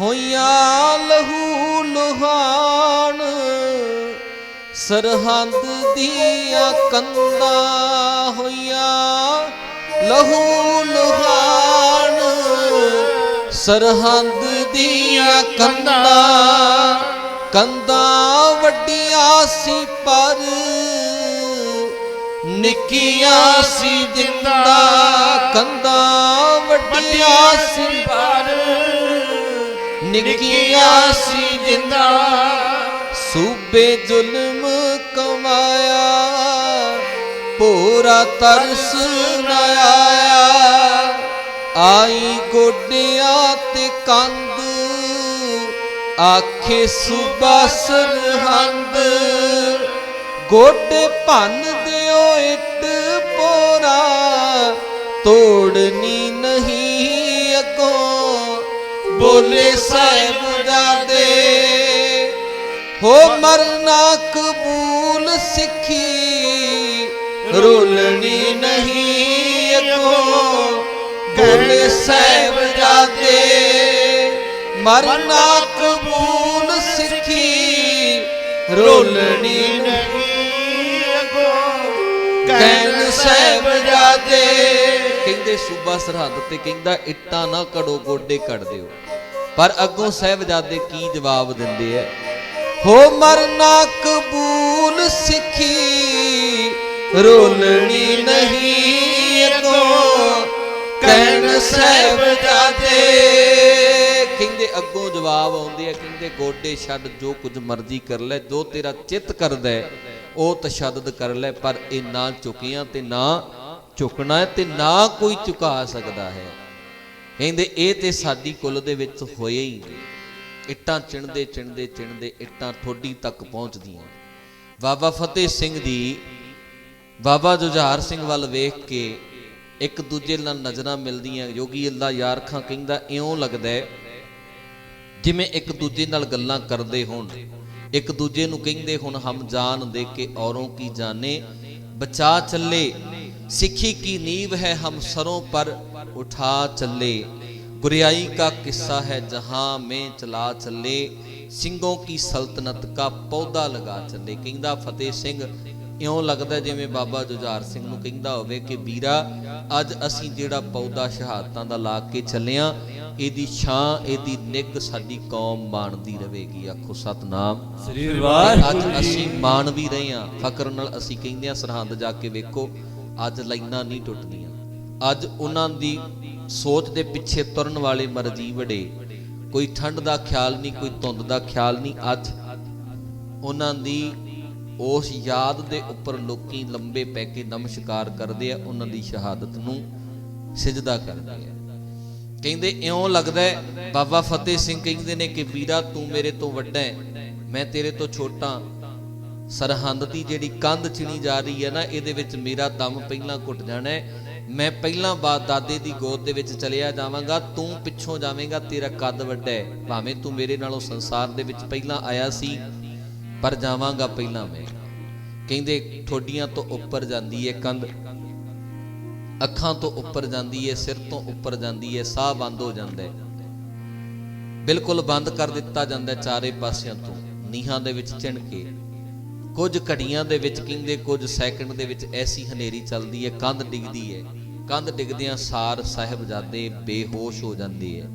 ਹੋਈਆਂ ਲਹੂ ਲੁਹਾਨ ਸਰਹੰਦ ਦੀਆਂ ਕੰਧਾਂ ਹੋਈਆਂ ਲਹੂ ਲੁਹਾਨ ਸਰਹੰਦ ਦੀਆਂ ਕੰਧਾਂ ਕੰਧਾਂ ਵੱਡੀਆਂ ਸੀ ਪਰ ਨਿੱਕੀਆਂ ਸੀ ਜਿੰਦਾ, ਕੰਧਾਂ ਵੱਡੀਆਂ ਸੀ ਪਰ ਨਿੱਕੀਆਂ ਸੀ ਜਿੰਦਾ ਸੂਬੇ ਜ਼ੁਲਮ ਕਮਾਇਆ, ਪੂਰਾ ਤਰਸ ਨਾ ਆਇਆ। ਆਈ ਗੋਡਿਆਂ ਤੇ ਕੰਦ ਆਖੇ ਸੁਬਾ ਸਰਹੰਦ। ਗੋਡੇ ਭੰਨ ਦਿਓ ਇੱਟ ਪੋਰਾ ਤੋੜਨੀ ਬੋਲੇ ਸਾਹਿਬ ਜਾਦੇ। ਹੋ ਮਰਨਾ ਕਬੂਲ ਸਿੱਖੀ, ਰੋਲਣੀ ਨਹੀਂ ਅੱਗੋਂ। ਬੋਲੇ ਸਾਹਿਬ ਜਾਦੇ ਮਰਨਾ ਕਬੂਲ ਸਿੱਖੀ, ਰੋਲਣੀ ਨਹੀਂ ਅਗੋ। ਕਹਿਣ ਸਾਹਿਬ ਜਾਦੇ। ਕਹਿੰਦੇ ਸੂਬਾ ਸਰਹੱਦ ਤੇ ਕਹਿੰਦਾ, ਇੱਟਾਂ ਨਾ ਕੜੋ ਗੋਡੇ ਕੱਢ ਦਿਓ। ਪਰ ਅੱਗੋਂ ਸਾਹਿਬਜ਼ਾਦੇ ਕੀ ਜਵਾਬ ਦਿੰਦੇ ਐ ਹੋ ਮਰਨਾ ਕਬੂਲ ਸਿੱਖੀ ਰੋਲਣੀ ਨਹੀਂ ਅੱਗੋਂ ਕਹਿਣ ਸਾਹਿਬਜ਼ਾਦੇ। ਕਹਿੰਦੇ ਅੱਗੋਂ ਜਵਾਬ ਆਉਂਦੇ ਆ ਕਹਿੰਦੇ ਗੋਡੇ ਛੱਡ ਜੋ ਕੁਝ ਮਰਜ਼ੀ ਕਰ ਲੈ ਜੋ ਤੇਰਾ ਚਿੱਤ ਕਰਦਾ ਹੈ, ਉਹ ਤਸ਼ੱਦਦ ਕਰ ਲੈ ਪਰ ਇਹ ਨਾ ਝੁਕੀਆਂ ਤੇ ਨਾ ਝੁਕਣਾ ਤੇ ਨਾ ਕੋਈ ਝੁਕਾ ਸਕਦਾ ਹੈ। ਕਹਿੰਦੇ, ਇਹ ਤੇ ਸਾਡੀ ਕੁੱਲ ਦੇ ਵਿੱਚ ਹੋਏ ਹੀ ਇੱਟਾਂ ਚਿਣਦੇ ਚਿਣਦੇ ਚਿਣਦੇ ਇੱਟਾਂ ਠੋਡੀ ਤੱਕ ਪਹੁੰਚਦੀਆਂ ਬਾਬਾ ਫਤਿਹ ਸਿੰਘ ਦੀ, ਬਾਬਾ ਜੁਝਾਰ ਸਿੰਘ ਵੱਲ ਵੇਖ ਕੇ ਇੱਕ ਦੂਜੇ ਨਾਲ ਨਜ਼ਰਾਂ ਮਿਲਦੀਆਂ ਯੋਗੀ ਅੱਲਾ ਯਾਰ ਖਾਂ ਕਹਿੰਦਾ, ਇਉਂ ਲੱਗਦਾ ਜਿਵੇਂ ਇੱਕ ਦੂਜੇ ਨਾਲ ਗੱਲਾਂ ਕਰਦੇ ਹੋਣ। ਇੱਕ ਦੂਜੇ ਨੂੰ ਕਹਿੰਦੇ ਹੁਣ, ਹਮ ਜਾਨ ਦੇ ਕੇ ਔਰੋਂ ਕੀ ਜਾਣੇ? ਬਚਾ ਚੱਲੇ, ਸਿੱਖੀ ਕੀ ਨੀਂਵ ਹੈ ਹਮ ਸਰੋਂ ਪਰ ਉਠਾ ਚੱਲੇ। ਗੁਰਿਆਈ का किस्सा है जहां में चला चले ਸਿੰਘੋਂ ਕੀ ਸਲਤਨਤ का ਪੌਦਾ ਲਗਾ ਚੱਲੇ ਕਹਿੰਦਾ ਫਤਿਹ ਸਿੰਘ ਇਉਂ ਲੱਗਦਾ ਜਿਵੇਂ ਬਾਬਾ ਜੁਝਾਰ ਸਿੰਘ ਨੂੰ ਕਹਿੰਦਾ ਹੋਵੇ ਕਿ ਵੀਰਾ ਅੱਜ ਅਸੀਂ ਜਿਹੜਾ ਪੌਦਾ ਸ਼ਹਾਦਤਾਂ ਦਾ ਲਾ ਕੇ ਚੱਲਿਆ ਇਹਦੀ ਛਾਂ ਇਹਦੀ ਨਿੱਘ ਸਾਡੀ ਕੌਮ ਮਾਣਦੀ ਰਹੇਗੀ ਆਖੋ ਸਤਨਾਮ ਸ੍ਰੀ ਅੱਜ ਅਸੀਂ ਮਾਣ ਵੀ ਰਹੇ ਹਾਂ ਫਕਰ ਨਾਲ ਅਸੀਂ ਕਹਿੰਦੇ ਹਾਂ ਸਰਹੰਦ ਜਾ ਕੇ ਵੇਖੋ ਅੱਜ ਲਾਈਨਾਂ ਨਹੀਂ ਟੁੱਟਦੀਆਂ ਅੱਜ ਉਹਨਾਂ ਦੀ ਸੋਚ ਦੇ ਪਿੱਛੇ ਤੁਰਨ ਵਾਲੇ ਮਰਜ਼ੀ ਵੜੇ। ਕੋਈ ਠੰਡ ਦਾ ਖਿਆਲ ਨਹੀਂ, ਕੋਈ ਧੁੰਦ ਦਾ ਖਿਆਲ ਨਹੀਂ। ਅੱਜ ਉਹਨਾਂ ਦੀ ਉਸ ਯਾਦ ਦੇ ਉੱਪਰ ਲੋਕੀ ਲੰਬੇ ਪੈ ਕੇ ਨਮਸਕਾਰ ਕਰਦੇ ਆ, ਉਹਨਾਂ ਦੀ ਸ਼ਹਾਦਤ ਨੂੰ ਸਿਜਦਾ ਕਰਦੇ ਆ। ਕਹਿੰਦੇ, ਇਉਂ ਲੱਗਦਾ ਬਾਬਾ ਫਤਿਹ ਸਿੰਘ ਕਹਿੰਦੇ ਨੇ ਕਿ ਵੀਰਾ ਤੂੰ ਮੇਰੇ ਤੋਂ ਵੱਡਾ ਹੈ, ਮੈਂ ਤੇਰੇ ਤੋਂ ਛੋਟਾ ਸਰਹੰਦ ਦੀ ਜਿਹੜੀ ਕੰਧ ਚਿਣੀ ਜਾ ਰਹੀ ਹੈ ਨਾ, ਇਹਦੇ ਵਿੱਚ ਮੇਰਾ ਦਮ ਪਹਿਲਾਂ ਘੁੱਟ ਜਾਣਾ ਹੈ। ਮੈਂ ਪਹਿਲਾਂ ਬਾਦ ਦਾਦੇ ਦੀ ਗੋਦ ਦੇ ਵਿੱਚ ਚਲਿਆ ਜਾਵਾਂਗਾ, ਤੂੰ ਪਿੱਛੋਂ ਜਾਵੇਂਗਾ, ਤੇਰਾ ਕੱਦ ਵੱਡਾ ਹੈ। ਭਾਵੇਂ ਤੂੰ ਮੇਰੇ ਨਾਲੋਂ ਸੰਸਾਰ ਦੇ ਵਿੱਚ ਪਹਿਲਾਂ ਆਇਆ ਸੀ, ਪਰ ਜਾਵਾਂਗਾ ਪਹਿਲਾਂ ਮੈਂ। ਕਹਿੰਦੇ, ਠੋਡੀਆਂ ਤੋਂ ਉੱਪਰ ਜਾਂਦੀ ਹੈ ਕੰਧ, ਅੱਖਾਂ ਤੋਂ ਉੱਪਰ ਜਾਂਦੀ ਹੈ ਸਿਰ ਤੋਂ ਉੱਪਰ ਜਾਂਦੀ ਹੈ ਸਾਹ ਬੰਦ ਹੋ ਜਾਂਦਾ ਹੈ ਬਿਲਕੁਲ ਬੰਦ ਕਰ ਦਿੱਤਾ ਜਾਂਦਾ ਚਾਰੇ ਪਾਸਿਆਂ ਤੋਂ, ਨੀਹਾਂ ਦੇ ਵਿੱਚ ਚਿਣ ਕੇ ਕੁਝ ਘੜੀਆਂ ਦੇ ਵਿੱਚ ਕਹਿੰਦੇ ਕੁਝ ਸੈਕਿੰਡ ਦੇ ਵਿੱਚ ਐਸੀ ਹਨੇਰੀ ਚੱਲਦੀ ਹੈ ਕੰਧ ਡਿੱਗਦੀ ਹੈ। ਕੰਧ ਡਿੱਗਦਿਆਂ ਸਾਰ ਸਾਹਿਬਜ਼ਾਦੇ ਬੇਹੋਸ਼ ਹੋ ਜਾਂਦੇ ਹੈ।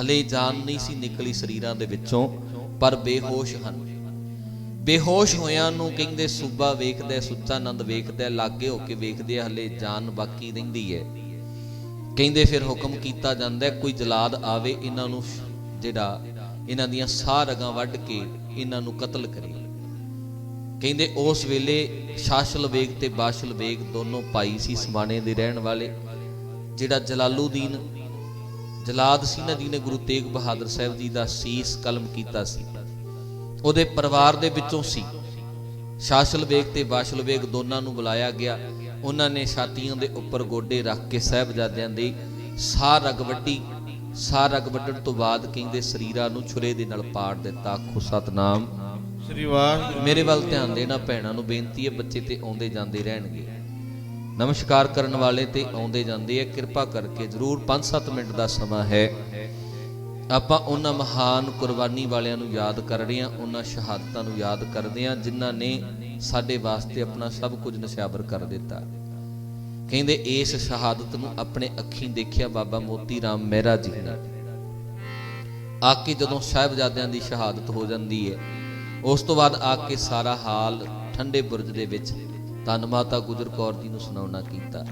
ਹਲੇ ਜਾਨ ਨਹੀਂ ਸੀ ਨਿਕਲੀ ਸਰੀਰਾਂ ਦੇ ਵਿੱਚੋਂ ਪਰ ਬੇਹੋਸ਼ ਹਨ। ਬੇਹੋਸ਼ ਹੋਇਆਂ ਨੂੰ ਕਹਿੰਦੇ ਸੂਬਾ ਵੇਖਦਾ ਹੈ, ਸੁੱਚਾ ਆਨੰਦ ਵੇਖਦਾ ਲਾਗੇ ਹੋ ਕੇ ਵੇਖਦੇ ਹਲੇ ਜਾਨ ਬਾਕੀ ਰਹਿੰਦੀ ਹੈ। ਕਹਿੰਦੇ ਫਿਰ ਹੁਕਮ ਕੀਤਾ ਜਾਂਦਾ ਕੋਈ ਜਲਾਦ ਆਵੇ ਇਹਨਾਂ ਨੂੰ ਜਿਹੜਾ ਇਹਨਾਂ ਦੀਆਂ ਸਾਹ ਰਗਾਂ ਵੱਢ ਕੇ ਇਹਨਾਂ ਨੂੰ ਕਤਲ ਕਰੇ ਕਹਿੰਦੇ ਉਸ ਵੇਲੇ ਸ਼ਾਸਲ ਵੇਗ ਤੇ ਬਾਸ਼ਲ ਵੇਗ ਦੋਨੋਂ ਭਾਈ ਸੀ ਸਮਾਣੇ ਦੇ ਰਹਿਣ ਵਾਲੇ, ਜਿਹੜਾ ਜਲਾਲੂਦੀਨ, ਜਲਾਦ ਸੀ ਨਾ ਜਿਹਨੇ ਗੁਰੂ ਤੇਗ ਬਹਾਦਰ ਸਾਹਿਬ ਜੀ ਦਾ ਸੀਸ ਕਲਮ ਕੀਤਾ ਸੀ। ਉਹਦੇ ਪਰਿਵਾਰ ਦੇ ਵਿੱਚੋਂ ਸੀ। ਸ਼ਾਸਲ ਵੇਗ ਤੇ ਬਾਸ਼ਲ ਵੇਗ ਦੋਨਾਂ ਨੂੰ ਬੁਲਾਇਆ ਗਿਆ। ਉਹਨਾਂ ਨੇ ਛਾਤੀਆਂ ਦੇ ਉੱਪਰ ਗੋਡੇ ਰੱਖ ਕੇ ਸਾਹਿਬਜ਼ਾਦਿਆਂ ਦੀ ਸਾਹ ਰਗ ਵੱਡੀ ਸਾਹ ਰਗ ਵੱਢਣ ਤੋਂ ਬਾਅਦ ਕਹਿੰਦੇ ਸਰੀਰਾਂ ਨੂੰ ਛੁਰੇ ਦੇ ਨਾਲ ਪਾੜ ਦਿੱਤਾ। ਖੁਸਤਨਾਮ ਸ੍ਰੀ ਵਾਹਿਗੁਰੂ ਮੇਰੇ ਵੱਲ ਧਿਆਨ ਦੇਣਾ ਭੈਣਾਂ ਨੂੰ, ਬੇਨਤੀ ਹੈ ਬੱਚੇ ਤੇ ਆਉਂਦੇ ਜਾਂਦੇ ਰਹਿਣਗੇ। ਨਮਸਕਾਰ ਕਰਨ ਵਾਲੇ ਤੇ ਆਉਂਦੇ ਜਾਂਦੇ ਆ ਕਿਰਪਾ ਕਰਕੇ ਜਰੂਰ 5-7 ਮਿੰਟ ਦਾ ਸਮਾਂ ਹੈ। ਆਪਾਂ ਉਹਨਾਂ ਮਹਾਨ ਕੁਰਬਾਨੀ ਵਾਲਿਆਂ ਨੂੰ ਯਾਦ ਕਰ ਰਹੇ ਹਾਂ, ਉਹਨਾਂ ਸ਼ਹਾਦਤਾਂ ਨੂੰ ਯਾਦ ਕਰਦੇ ਹਾਂ, ਜਿਨ੍ਹਾਂ ਨੇ ਸਾਡੇ ਵਾਸਤੇ ਆਪਣਾ ਸਭ ਕੁਝ ਨਿਸ਼ਾਵਰ ਕਰ ਦਿੱਤਾ। ਕਹਿੰਦੇ, ਇਸ ਸ਼ਹਾਦਤ ਨੂੰ ਆਪਣੇ ਅੱਖੀਂ ਦੇਖਿਆ ਬਾਬਾ ਮੋਤੀ ਰਾਮ ਮਹਿਰਾ ਜੀ ਨੇ। ਆ ਕੇ ਜਦੋਂ ਸਾਹਿਬਜ਼ਾਦਿਆਂ ਦੀ ਸ਼ਹਾਦਤ ਹੋ ਜਾਂਦੀ ਹੈ ਉਸ ਤੋਂ ਬਾਅਦ ਆ ਕੇ ਸਾਰਾ ਹਾਲ ਠੰਡੇ ਬੁਰਜ ਦੇ ਵਿੱਚ ਧੰਨ ਮਾਤਾ ਗੁਜਰ ਕੌਰ ਜੀ ਨੂੰ ਸੁਣਾਉਣਾ ਕੀਤਾ।